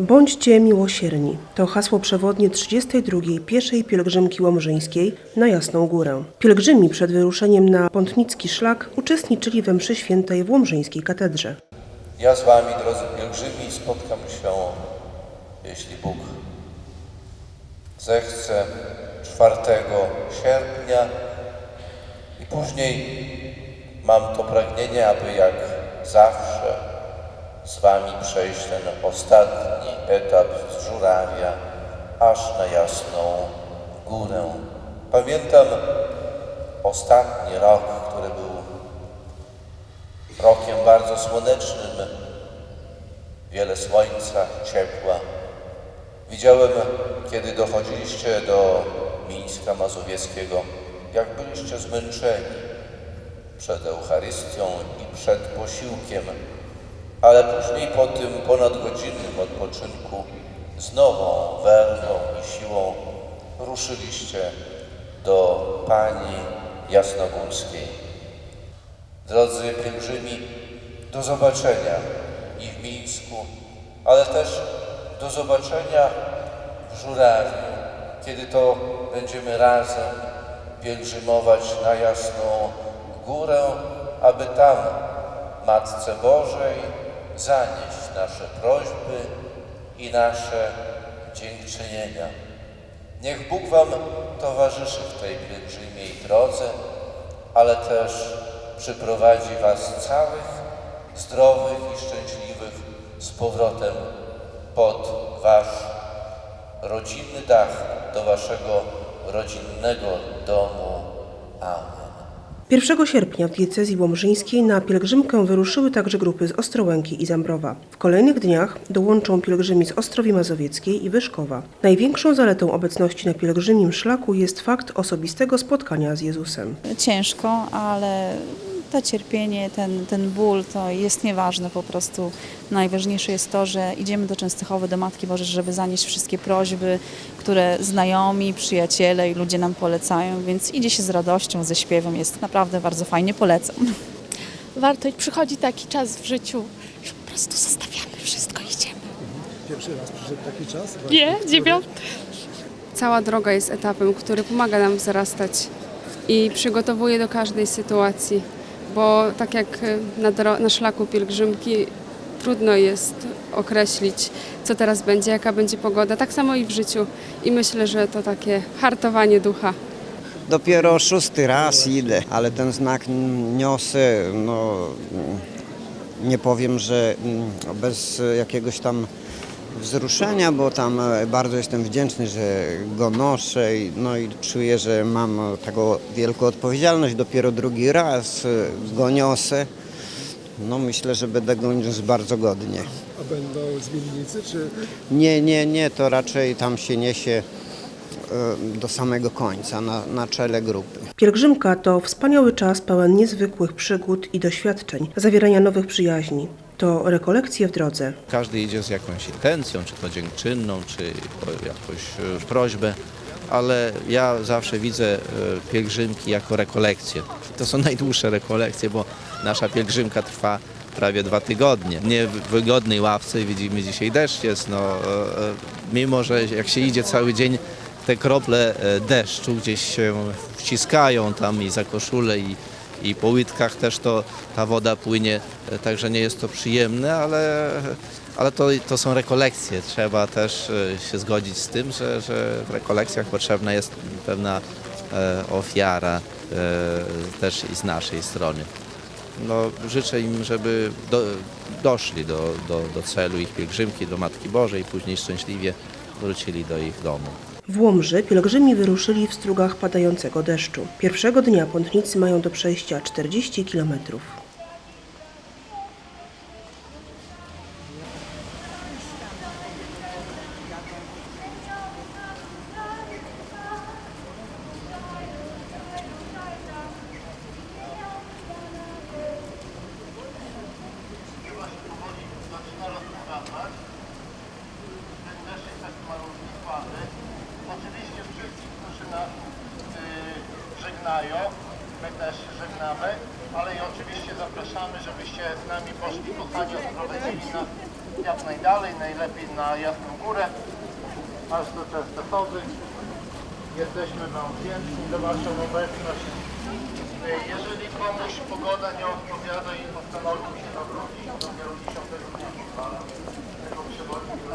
Bądźcie miłosierni. To hasło przewodnie 32. pieszej pielgrzymki łomżyńskiej na Jasną Górę. Pielgrzymi przed wyruszeniem na pątnicki szlak uczestniczyli we mszy świętej w łomżyńskiej katedrze. Ja z wami, drodzy pielgrzymi, spotkam się, jeśli Bóg zechce 4 sierpnia i później mam to pragnienie, aby jak zawsze z wami przejść ten ostatni etap z Żurawia aż na Jasną Górę. Pamiętam ostatni rok, który był rokiem bardzo słonecznym, wiele słońca, ciepła. Widziałem, kiedy dochodziliście do Mińska Mazowieckiego, jak byliście zmęczeni przed Eucharystią i przed posiłkiem, ale później po tym ponadgodzinnym odpoczynku z nową werwą i siłą ruszyliście do Pani Jasnogórskiej. Drodzy pielgrzymi, do zobaczenia i w Mińsku, ale też do zobaczenia w Żurawiu, kiedy to będziemy razem pielgrzymować na Jasną Górę, aby tam Matce Bożej zanieść nasze prośby i nasze dziękczynienia. Niech Bóg Wam towarzyszy w tej pielgrzymiej drodze, ale też przyprowadzi Was całych, zdrowych i szczęśliwych z powrotem pod Wasz rodzinny dach, do Waszego rodzinnego domu. Amen. 1 sierpnia w diecezji łomżyńskiej na pielgrzymkę wyruszyły także grupy z Ostrołęki i Zambrowa. W kolejnych dniach dołączą pielgrzymi z Ostrowi Mazowieckiej i Wyszkowa. Największą zaletą obecności na pielgrzymim szlaku jest fakt osobistego spotkania z Jezusem. ciężko, ale to cierpienie, ten, ten ból to jest nieważne po prostu. Najważniejsze jest to, że idziemy do Częstochowy, do Matki Bożej, żeby zanieść wszystkie prośby, które znajomi, przyjaciele i ludzie nam polecają, więc idzie się z radością, ze śpiewem, jest naprawdę bardzo fajnie, polecam. warto i przychodzi taki czas w życiu, że po prostu zostawiamy wszystko i idziemy. Pierwszy raz przyszedł taki czas? Nie, dziewiąty. Cała droga jest etapem, który pomaga nam wzrastać i przygotowuje do każdej sytuacji, bo tak jak na, na szlaku pielgrzymki trudno jest określić, co teraz będzie, jaka będzie pogoda, tak samo i w życiu. I myślę, że to takie hartowanie ducha. Dopiero szósty raz idę, ale ten znak niosę, no nie powiem, że mm, bez jakiegoś tam wzruszenia, bo tam e, bardzo jestem wdzięczny, że go noszę i, no i czuję, że mam taką wielką odpowiedzialność. Dopiero drugi raz e, go niosę. No myślę, że będę go niósł bardzo godnie. A będą zmiennicy, czy Nie, nie, nie, to raczej tam się niesie e, do samego końca, na, na czele grupy. Pielgrzymka to wspaniały czas pełen niezwykłych przygód i doświadczeń, zawierania nowych przyjaźni. To rekolekcje w drodze. Każdy idzie z jakąś intencją, czy to dziękczynną, czy jakąś e, prośbę, ale ja zawsze widzę e, pielgrzymki jako rekolekcje. To są najdłuższe rekolekcje, bo nasza pielgrzymka trwa prawie dwa tygodnie. Nie w wygodnej ławce, widzimy dzisiaj deszcz jest, no, e, mimo że jak się idzie cały dzień, te krople deszczu gdzieś się wciskają tam i za koszulę i, i po łydkach też to ta woda płynie, e, także nie jest to przyjemne, ale, ale to, to są rekolekcje. Trzeba też e, się zgodzić z tym, że, że w rekolekcjach potrzebna jest pewna e, ofiara też i z naszej strony. No, życzę im, żeby do, doszli do, do, do celu ich pielgrzymki, do Matki Bożej, później szczęśliwie wrócili do ich domu. W Łomży pielgrzymi wyruszyli w strugach padającego deszczu. Pierwszego dnia pątnicy mają do przejścia 40 kilometrów. Oczywiście wszystkich, którzy nas y, żegnają, my też się żegnamy, ale i oczywiście zapraszamy, żebyście z nami poszli, kochani, odprowadzili nas jak najdalej, najlepiej na Jasną Górę, aż do Częstochowy. Jesteśmy Wam wdzięczni za Waszą obecność. Jeżeli komuś pogoda nie odpowiada i postanowił się nawrócić, to dopiero 10 dnia tego przewodnika.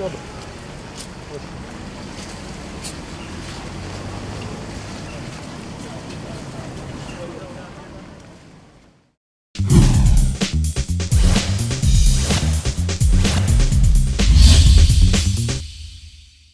building.